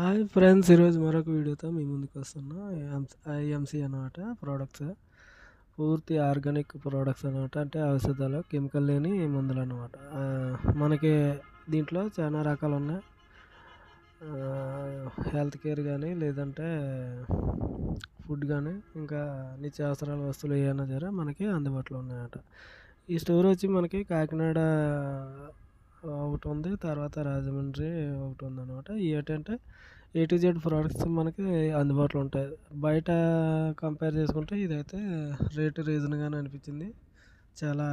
Hi friends ఈరోజు మరొక వీడియోతో మీ ముందుకు వస్తున్నా. ఐఎంసి అనమాట ప్రోడక్ట్స్ పూర్తి ఆర్గానిక్ ప్రోడక్ట్స్ అనమాట అంటే ఔషధాలు కెమికల్ లేని మందులు అనమాట మనకి దీంట్లో చాలా రకాలు ఉన్నాయి. హెల్త్ కేర్ కానీ లేదంటే ఫుడ్ కానీ ఇంకా నిత్యావసరాల వస్తువులు ఏమైనా సరే మనకి అందుబాటులో ఉన్నాయన్నమాట. ఈ స్టోర్ వచ్చి మనకి కాకినాడ ఒకటి ఉంది తర్వాత రాజమండ్రి ఒకటి ఉంది అనమాట ఏంటంటే ఏ టు జెడ్ ప్రోడక్ట్స్ మనకి అందుబాటులో ఉంటాయి. బయట కంపేర్ చేసుకుంటే ఇదైతే రేటు రీజన్గానే అనిపించింది. చాలా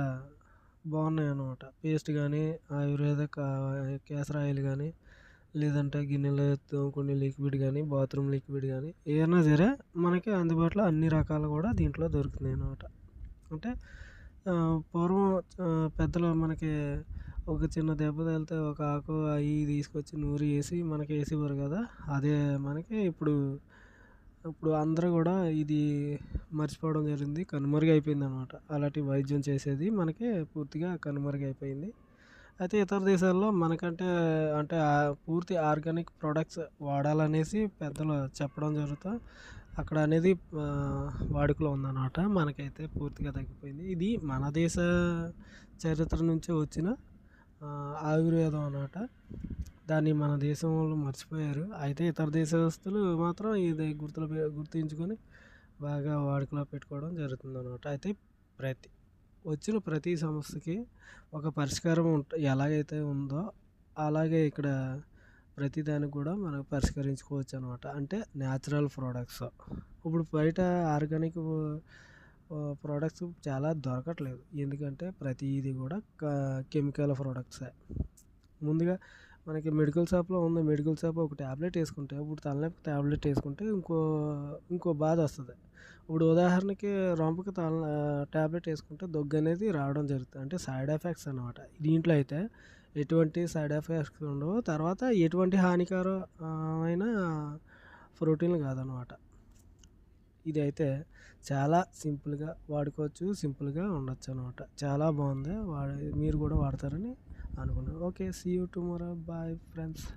బాగున్నాయి అన్నమాట. పేస్ట్ కానీ ఆయుర్వేదిక్ కేసర ఆయిల్ కానీ లేదంటే గిన్నెలు తోముకునే లిక్విడ్ కానీ బాత్రూమ్ లిక్విడ్ కానీ ఏదైనా సరే మనకి అందుబాటులో అన్ని రకాలు కూడా దీంట్లో దొరుకుతున్నాయి అన్నమాట. అంటే పూర్వం పెద్దలు మనకి ఒక చిన్న దెబ్బ తగిలితే ఒక ఆకు అవి తీసుకొచ్చి నూరి వేసి మనకి వేసేవారు కదా. అదే మనకి ఇప్పుడు ఇప్పుడు అందరూ కూడా ఇది మర్చిపోవడం జరిగింది. కనుమరుగైపోయింది అనమాట అలాంటి వైద్యం చేసేది మనకి పూర్తిగా కనుమరుగైపోయింది అయితే ఇతర దేశాల్లో మనకంటే అంటే పూర్తి ఆర్గానిక్ ప్రొడక్ట్స్ వాడాలనేసి పెద్దలు చెప్పడం జరుగుతుంది అక్కడ అనేది వాడుకలో ఉందన్నమాట మనకైతే పూర్తిగా తగ్గిపోయింది. ఇది మన దేశ చరిత్ర నుంచి వచ్చిన ఆయుర్వేదం అన్నమాట. దాన్ని మన దేశం వాళ్ళు మర్చిపోయారు. అయితే ఇతర దేశస్తులు మాత్రం ఇది గుర్తులు గుర్తుంచుకొని బాగా వాడుకలో పెట్టుకోవడం జరుగుతుంది అనమాట అయితే ప్రతి వచ్చిన ప్రతి సమస్యకి ఒక పరిష్కారం ఉంట ఎలాగైతే ఉందో అలాగే ఇక్కడ ప్రతి దానికి కూడా మనం పరిష్కరించుకోవచ్చు అనమాట అంటే న్యాచురల్ ప్రోడక్ట్స్. ఇప్పుడు బయట ఆర్గానిక్ ప్రోడక్ట్స్ చాలా దొరకట్లేదు. ఎందుకంటే ప్రతిదీ కూడా కెమికల్ ప్రోడక్ట్సే ముందుగా మనకి మెడికల్ షాప్లో ఉంది మెడికల్ షాప్ ఒక ట్యాబ్లెట్ వేసుకుంటే ఇప్పుడు తలనొప్పి ట్యాబ్లెట్ వేసుకుంటే ఇంకో ఇంకో బాధ వస్తుంది. ఇప్పుడు ఉదాహరణకి రొంపకి తల ట్యాబ్లెట్ వేసుకుంటే దగ్గు అనేది రావడం జరుగుతుంది. అంటే సైడ్ ఎఫెక్ట్స్ అనమాట దీంట్లో అయితే ఎటువంటి సైడ్ ఎఫెక్ట్స్ ఉండవు. తర్వాత ఎటువంటి హానికరమైన ప్రోటీన్లు కాదనమాట ఇది అయితే చాలా సింపుల్గా వాడుకోవచ్చు సింపుల్గా ఉండొచ్చు అనమాట చాలా బాగుంది. వాడి మీరు కూడా వాడతారని అనుకున్నాను. Okay see you tomorrow bye friends